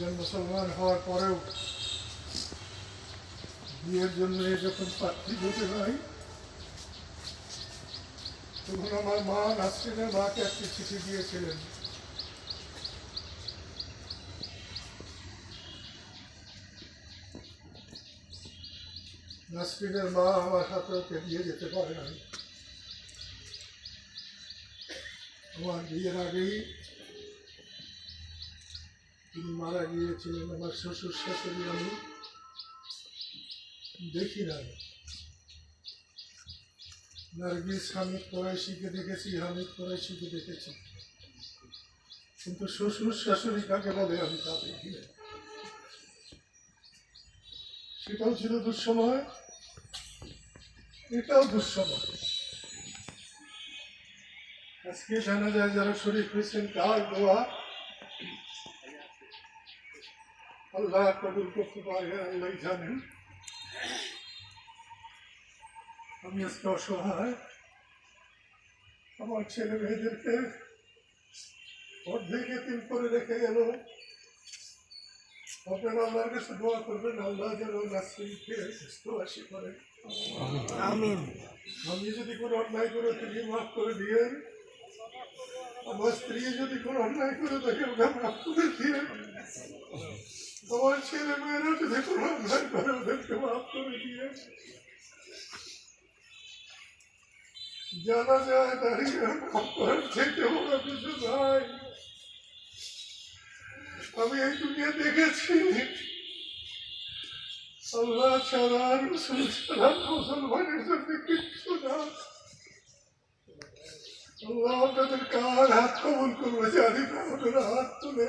একজন মুসলমান হওয়ার পরেও বিয়ের জন্য যখন প্রার্থী হতে হয়, তখন আমার মা নাসরিনের মাকে একটি চিঠি দিয়েছিলেন। নাসরিনের মা আমার হাতে দিয়ে যেতে পারে নাই। আমার বিয়ের আগেই তিনি মারা গিয়েছিলেন, আমার শ্বশুর শাশুড়ি আমি দেখি নাই। নার্গিস হামিদ কোরাইশিকে দেখেছি, হামিদ কোরাইশিকে দেখেছি। কিন্তু শ্বশুর শাশুড়ি কাকে বলে আমি তা দেখি। সেটাও ছিল দুঃসময়, এটাও দুঃসময়। আজকে জানা যায় যারা শরীর হয়েছেন, কার দোয়া? আল্লাহ কবুল করতে পারে আল্লাহ জানেন আমি আজকে অসহায় আমার ছেলে মেয়েদেরকে অর্ধেক এতিম করে রেখে গেল আপনারা আল্লাহর কাছে দোয়া করবেন আল্লাহ যেন নাসরিনকে সুস্থবাসী করেন আমিন আমি যদি কোনো অন্যায় করে থাকি মাফ করে দিয়ে আমার স্ত্রী যদি কোনো অন্যায় করে তাকে মাফ করে দিয়ে আমার ছেলে মেয়েরা যদি ওদেরকে মাফ করে দিয়ে। জানা যায় দাঁড়িয়ে থেকে কিছু নাই আমি এই দুনিয়া দেখেছি। আল্লাহ ছাড়া রসুল ছাড়া মুসলমানের জন্য কিচ্ছু না। আল্লাহ কার হাত কবল করবে জানি না ওনারা হাত তুলে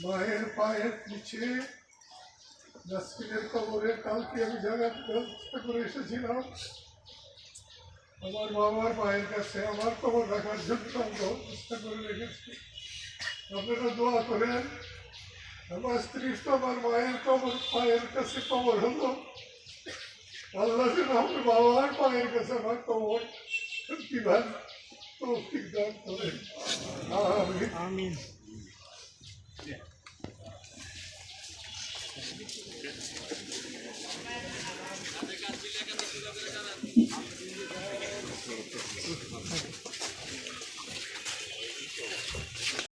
মায়ের পায়ের নিচে ডাস্টবিনের কবরে কালকে আমি জায়গার ব্যবস্থা করে এসেছিলাম। আমার বাবার মায়ের কাছে আমার কবর রাখার জন্য আমি ব্যবস্থা করে রেখেছি। আপনারা দোয়া করেন, আমার স্ত্রী তো আমার মায়ের কবর পায়ের কাছে কবর হলো। আল্লাহ যেন আমার বাবার পায়ের কাছে আমার কবর কীভাবে তৌফিক দান করেন। আমিন।